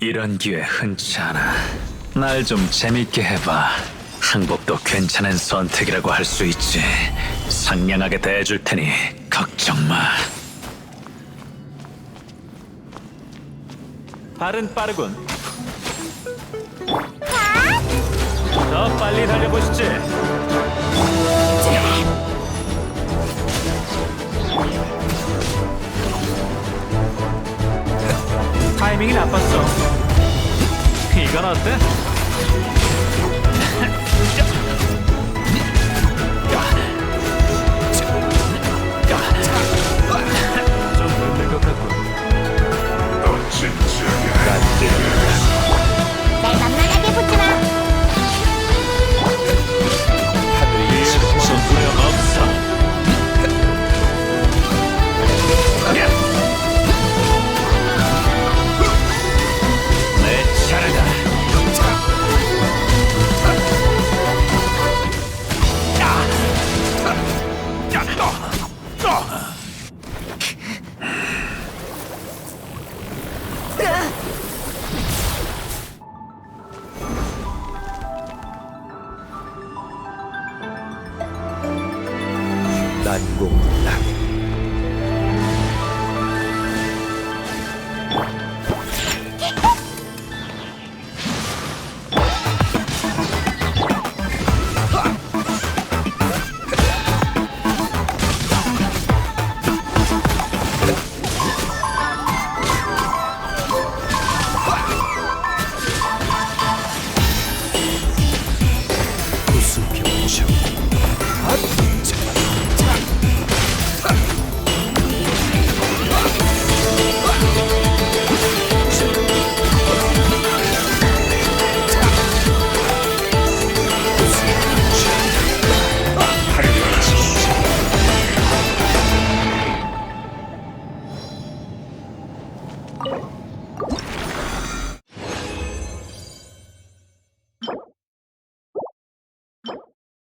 이런 기회 흔치 않아. 날 좀 재밌게 해봐. 항복도 괜찮은 선택이라고 할 수 있지. 상냥하게 대해줄 테니 걱정 마. 발은 빠르군. 더 빨리 달려보시지. 타이밍이 나빴어. 기가 났네. đại ngộ lạc. Show.